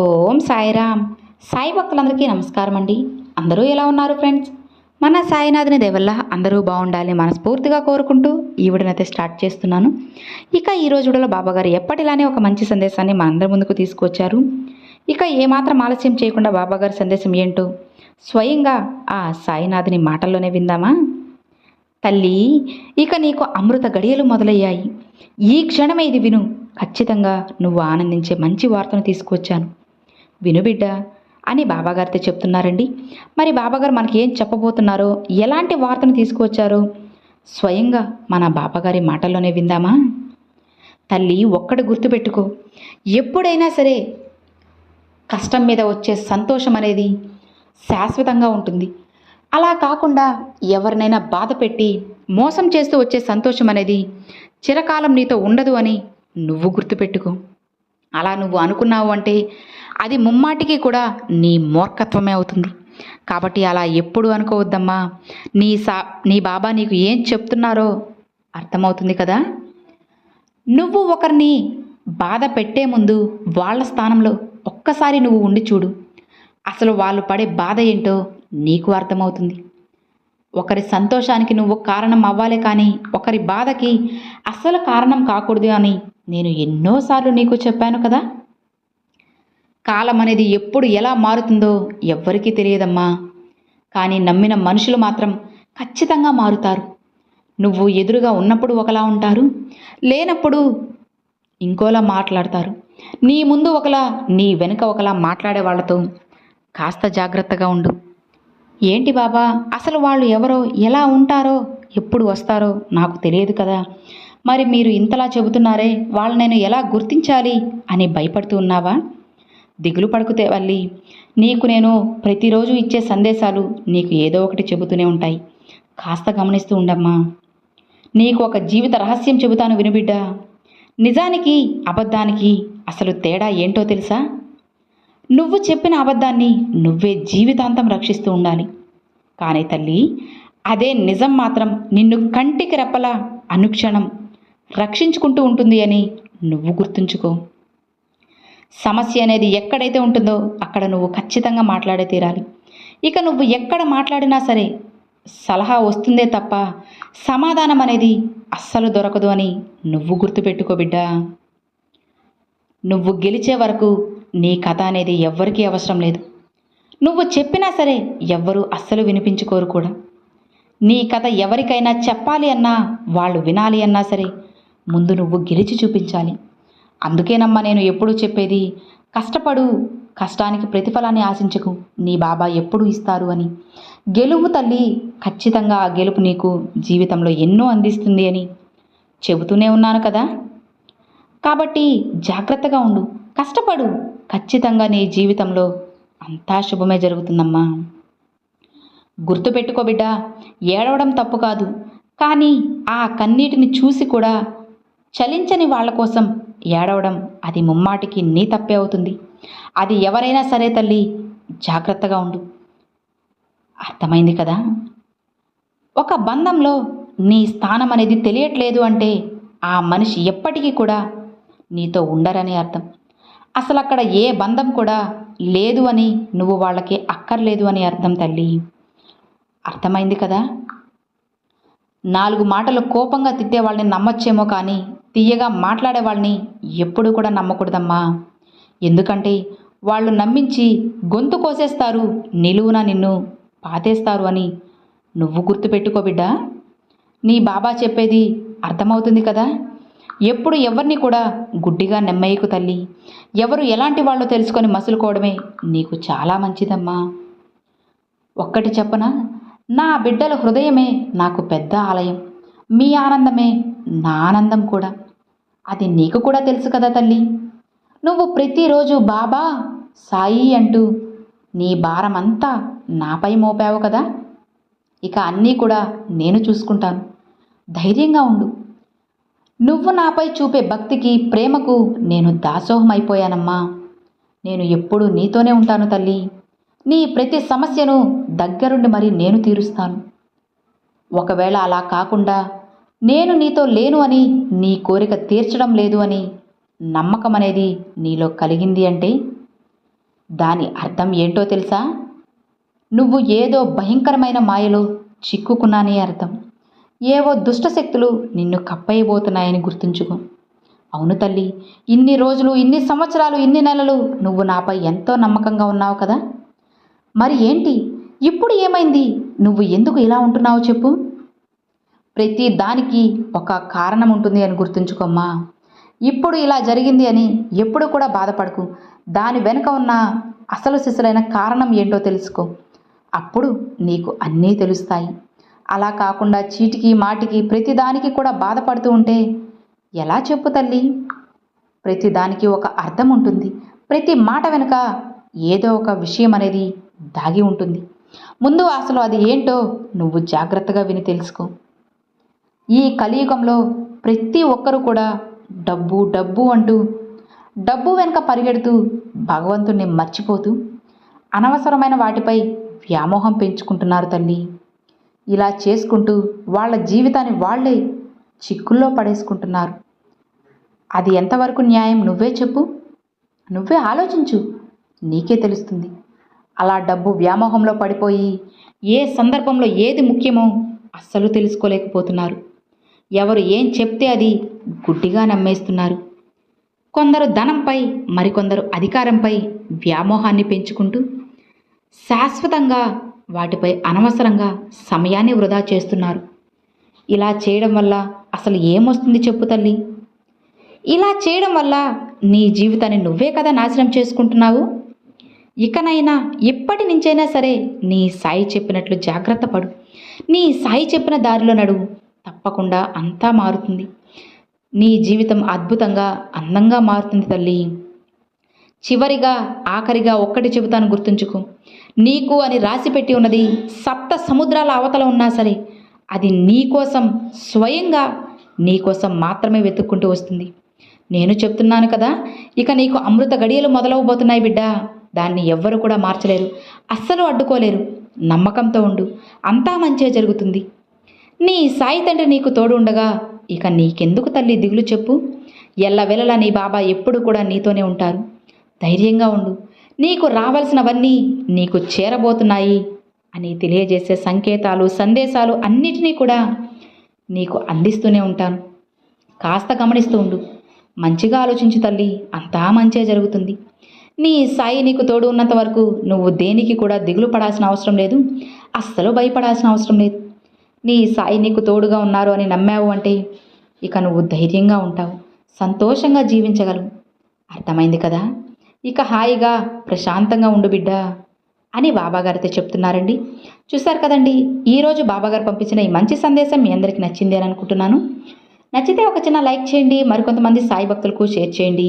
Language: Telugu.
ఓం సాయిరామ్. సాయి భక్తులందరికీ నమస్కారం అండి అందరూ ఎలా ఉన్నారు ఫ్రెండ్స్? మన సాయినాథుని దేవల్ల అందరూ బాగుండాలి మనస్ఫూర్తిగా కోరుకుంటూ ఈ విడనైతే స్టార్ట్ చేస్తున్నాను. ఇక ఈ రోజు బాబాగారు ఎప్పటిలానే ఒక మంచి సందేశాన్ని మనందరి ముందుకు తీసుకొచ్చారు ఇక ఏమాత్రం ఆలస్యం చేయకుండా బాబాగారి సందేశం ఏంటో స్వయంగా ఆ సాయినాథుని మాటల్లోనే విందామా? తల్లి ఇక నీకు అమృత గడియలు మొదలయ్యాయి. ఈ క్షణమే ఇది విను. ఖచ్చితంగా నువ్వు ఆనందించే మంచి వార్తను తీసుకొచ్చాను విను బిడ్డ అని బాబాగారితో చెప్తున్నారండి. మరి బాబాగారు మనకి ఏం చెప్పబోతున్నారో ఎలాంటి వార్తను తీసుకువచ్చారో స్వయంగా మన బాబాగారి మాటల్లోనే విందామా? తల్లి ఒక్కటి గుర్తుపెట్టుకో. ఎప్పుడైనా సరే కష్టం మీద వచ్చే సంతోషం అనేది శాశ్వతంగా ఉంటుంది. అలా కాకుండా ఎవరినైనా బాధ పెట్టి మోసం చేస్తూ వచ్చే సంతోషం అనేది చిరకాలం నీతో ఉండదు అని నువ్వు గుర్తుపెట్టుకో. అలా నువ్వు అనుకున్నావు అంటే అది ముమ్మాటికి కూడా నీ మూర్ఖత్వమే అవుతుంది. కాబట్టి అలా ఎప్పుడు అనుకోవద్దమ్మా. నీ సా నీ బాబా నీకు ఏం చెప్తున్నారో అర్థమవుతుంది కదా? నువ్వు ఒకరిని బాధ పెట్టే ముందు వాళ్ళ స్థానంలో ఒక్కసారి నువ్వు ఉండి చూడు. అసలు వాళ్ళు పడే బాధ ఏంటో నీకు అర్థమవుతుంది. ఒకరి సంతోషానికి నువ్వు కారణం అవ్వాలి కానీ ఒకరి బాధకి అసలు కారణం కాకూడదు అని నేను ఎన్నోసార్లు నీకు చెప్పాను కదా? కాలం అనేది ఎప్పుడు ఎలా మారుతుందో ఎవ్వరికీ తెలియదమ్మా. కానీ నమ్మిన మనుషులు మాత్రం ఖచ్చితంగా మారుతారు. నువ్వు ఎదురుగా ఉన్నప్పుడు ఒకలా ఉంటారు లేనప్పుడు ఇంకోలా మాట్లాడతారు. నీ ముందు ఒకలా నీ వెనుక ఒకలా మాట్లాడే వాళ్ళతో కాస్త జాగ్రత్తగా ఉండు. ఏంటి బాబా అసలు వాళ్ళు ఎవరో ఎలా ఉంటారో ఎప్పుడు వస్తారో నాకు తెలియదు కదా. మరి మీరు ఇంతలా చెబుతున్నారే వాళ్ళు నేను ఎలా గుర్తించాలి అని భయపడుతూ ఉన్నావా? దిగులు పడుకుతే వల్లి. నీకు నేను ప్రతిరోజు ఇచ్చే సందేశాలు నీకు ఏదో ఒకటి చెబుతూనే ఉంటాయి. కాస్త గమనిస్తూ ఉండమ్మా. నీకు ఒక జీవిత రహస్యం చెబుతాను వినుబిడ్డా. నిజానికి అబద్ధానికి అసలు తేడా ఏంటో తెలుసా? నువ్వు చెప్పిన అబద్ధాన్ని నువ్వే జీవితాంతం రక్షిస్తూ ఉండాలి. కానీ తల్లి అదే నిజం మాత్రం నిన్ను కంటికి రెప్పలా అనుక్షణం రక్షించుకుంటూ ఉంటుంది అని నువ్వు గుర్తుంచుకో. సమస్య అనేది ఎక్కడైతే ఉంటుందో అక్కడ నువ్వు ఖచ్చితంగా మాట్లాడే తీరాలి. ఇక నువ్వు ఎక్కడ మాట్లాడినా సరే సలహా వస్తుందే తప్ప సమాధానం అనేది అస్సలు దొరకదు అని నువ్వు గుర్తుపెట్టుకో బిడ్డా. నువ్వు గెలిచే వరకు నీ కథ అనేది ఎవ్వరికీ అవసరం లేదు. నువ్వు చెప్పినా సరే ఎవ్వరూ అస్సలు వినిపించుకోరు కూడా. నీ కథ ఎవరికైనా చెప్పాలి అన్నా వాళ్ళు వినాలి అన్నా సరే ముందు నువ్వు గెలిచి చూపించాలి. అందుకేనమ్మా నేను ఎప్పుడూ చెప్పేది కష్టపడు కష్టానికి ప్రతిఫలాన్ని ఆశించకు నీ బాబా ఎప్పుడు ఇస్తారు అని. గెలుపు తల్లి ఖచ్చితంగా ఆ గెలుపు నీకు జీవితంలో ఎన్నో అందిస్తుంది అని. చెబుతూనే ఉన్నాను కదా. కాబట్టి జాగ్రత్తగా ఉండు కష్టపడు ఖచ్చితంగా నీ జీవితంలో అంతా శుభమే జరుగుతుందమ్మా. గుర్తుపెట్టుకో బిడ్డ ఏడవడం తప్పు కాదు. కానీ ఆ కన్నీటిని చూసి కూడా చలించని వాళ్ళ కోసం ఏడవడం అది ముమ్మాటికి నీ తప్పే అవుతుంది. అది ఎవరైనా సరే తల్లి జాగ్రత్తగా ఉండు. అర్థమైంది కదా? ఒక బంధంలో నీ స్థానం అనేది తెలియట్లేదు అంటే ఆ మనిషి ఎప్పటికీ కూడా నీతో ఉండరని అర్థం. అసలు అక్కడ ఏ బంధం కూడా లేదు అని నువ్వు వాళ్ళకి అక్కర్లేదు అని అర్థం తల్లి. అర్థమైంది కదా? నాలుగు మాటలు కోపంగా తిట్టే వాళ్ళని నమ్మొచ్చేమో కానీ తీయగా మాట్లాడే వాళ్ళని ఎప్పుడూ కూడా నమ్మకూడదమ్మా. ఎందుకంటే వాళ్ళు నమ్మించి గొంతు కోసేస్తారు నిలువున నిన్ను పాతేస్తారు అని. నువ్వు గుర్తుపెట్టుకో బిడ్డా. నీ బాబా చెప్పేది అర్థమవుతుంది కదా? ఎప్పుడు ఎవరిని కూడా గుడ్డిగా నెమ్మయ్యకు తల్లి. ఎవరు ఎలాంటి వాళ్ళో తెలుసుకొని మసులుకోవడమే నీకు చాలా మంచిదమ్మా. ఒక్కటి చెప్పనా? నా బిడ్డల హృదయమే నాకు పెద్ద ఆలయం. మీ ఆనందమే నా ఆనందం కూడా. అది నీకు కూడా తెలుసు కదా తల్లి. నువ్వు ప్రతిరోజు బాబా సాయి అంటూ నీ భారమంతా నాపై మోపావు కదా. ఇక అన్నీ కూడా నేను చూసుకుంటాను. ధైర్యంగా ఉండు. నువ్వు నాపై చూపే భక్తికి ప్రేమకు నేను దాసోహమైపోయానమ్మా. నేను ఎప్పుడూ నీతోనే ఉంటాను తల్లి. నీ ప్రతి సమస్యను దగ్గరుండి మరి నేను తీరుస్తాను. ఒకవేళ అలా కాకుండా నేను నీతో లేను అని నీ కోరిక తీర్చడం లేదు అని నమ్మకం అనేది నీలో కలిగింది అంటే దాని అర్థం ఏంటో తెలుసా? నువ్వు ఏదో భయంకరమైన మాయలో చిక్కుకున్నానే అర్థం. ఏవో దుష్టశక్తులు నిన్ను కప్పయ్యబోతున్నాయని గుర్తుంచుకో. అవును తల్లి ఇన్ని రోజులు ఇన్ని సంవత్సరాలు ఇన్ని నెలలు నువ్వు నాపై ఎంతో నమ్మకంగా ఉన్నావు కదా? మరి ఏంటి? ఇప్పుడు ఏమైంది? నువ్వు ఎందుకు ఇలా ఉంటున్నావు చెప్పు. ప్రతి దానికి ఒక కారణం ఉంటుంది అని గుర్తుంచుకోమ్మా. ఇప్పుడు ఇలా జరిగింది అని ఎప్పుడు కూడా బాధపడకు. దాని వెనుక ఉన్న అసలు సిసలైన కారణం ఏంటో తెలుసుకో. అప్పుడు నీకు అన్నీ తెలుస్తాయి. అలా కాకుండా చీటికి మాటికి ప్రతిదానికి కూడా బాధపడుతూ ఉంటే ఎలా చెప్పు తల్లి? ప్రతిదానికి ఒక అర్థం ఉంటుంది. ప్రతి మాట వెనుక ఏదో ఒక విషయం అనేది దాగి ఉంటుంది. ముందు అసలు అది ఏంటో నువ్వు జాగ్రత్తగా విని తెలుసుకో. ఈ కలియుగంలో ప్రతి ఒక్కరూ కూడా డబ్బు డబ్బు అంటూ డబ్బు వెనుక పరిగెడుతూ భగవంతుణ్ణి మర్చిపోతూ అనవసరమైన వాటిపై వ్యామోహం పెంచుకుంటున్నారు తల్లి. ఇలా చేసుకుంటూ వాళ్ళ జీవితాన్ని వాళ్ళే చిక్కుల్లో పడేసుకుంటున్నారు. అది ఎంతవరకు న్యాయం నువ్వే చెప్పు. నువ్వే ఆలోచించు. నీకే తెలుస్తుంది. అలా డబ్బు వ్యామోహంలో పడిపోయి ఏ సందర్భంలో ఏది ముఖ్యమో అస్సలు తెలుసుకోలేకపోతున్నారు. ఎవరు ఏం చెప్తే అది గుడ్డిగా నమ్మేస్తున్నారు. కొందరు ధనంపై మరికొందరు అధికారంపై వ్యామోహాన్ని పెంచుకుంటూ శాశ్వతంగా వాటిపై అనవసరంగా సమయాన్ని వృధా చేస్తున్నారు. ఇలా చేయడం వల్ల అసలు ఏమొస్తుంది చెప్పు తల్లి? ఇలా చేయడం వల్ల నీ జీవితాన్ని నువ్వే కదా నాశనం చేసుకుంటున్నావు? ఇకనైనా ఎప్పటి నుంచైనా సరే నీ సాయి చెప్పినట్లు జాగ్రత్త పడు. నీ సాయి చెప్పిన దారిలో నడువు. తప్పకుండా అంతా మారుతుంది. నీ జీవితం అద్భుతంగా అందంగా మారుతుంది తల్లి. చివరిగా ఆఖరిగా ఒక్కటి చెబుతాను గుర్తుంచుకో. నీకు అని రాసిపెట్టి ఉన్నది సప్త సముద్రాల అవతల ఉన్నా సరే అది నీ కోసం స్వయంగా నీ కోసం మాత్రమే వెతుక్కుంటూ వస్తుంది. నేను చెప్తున్నాను కదా ఇక నీకు అమృత గడియలు మొదలవబోతున్నాయి బిడ్డ. దాన్ని ఎవ్వరు కూడా మార్చలేరు. అస్సలు అడ్డుకోలేరు. నమ్మకంతో ఉండు. అంతా మంచే జరుగుతుంది. నీ సాయి తండ్రి నీకు తోడు ఉండగా ఇక నీకెందుకు తల్లి దిగులు చెప్పు? ఎల్లవెల్లలా నీ బాబా ఎప్పుడు కూడా నీతోనే ఉంటారు. ధైర్యంగా ఉండు. నీకు రావలసినవన్నీ నీకు చేరబోతున్నాయి అని తెలియజేసే సంకేతాలు సందేశాలు అన్నిటినీ కూడా నీకు అందిస్తూనే ఉంటాను. కాస్త గమనిస్తూ ఉండు. మంచిగా ఆలోచించు తల్లి. అంతా మంచే జరుగుతుంది. నీ సాయి నీకు తోడు ఉన్నంత వరకు నువ్వు దేనికి కూడా దిగులు పడాల్సిన అవసరం లేదు. అస్సలు భయపడాల్సిన అవసరం లేదు. నీ సాయి నీకు తోడుగా ఉన్నారు అని నమ్మావు అంటే ఇక నువ్వు ధైర్యంగా ఉంటావు. సంతోషంగా జీవించగలవు. అర్థమైంది కదా? ఇక హాయిగా ప్రశాంతంగా ఉండు బిడ్డ అని బాబాగారితో చెప్తున్నారండి. చూశారు కదండి ఈరోజు బాబాగారు పంపించిన ఈ మంచి సందేశం మీ అందరికీ నచ్చింది అని అనుకుంటున్నాను. నచ్చితే ఒక చిన్న లైక్ చేయండి మరికొంతమంది సాయి భక్తులకు షేర్ చేయండి.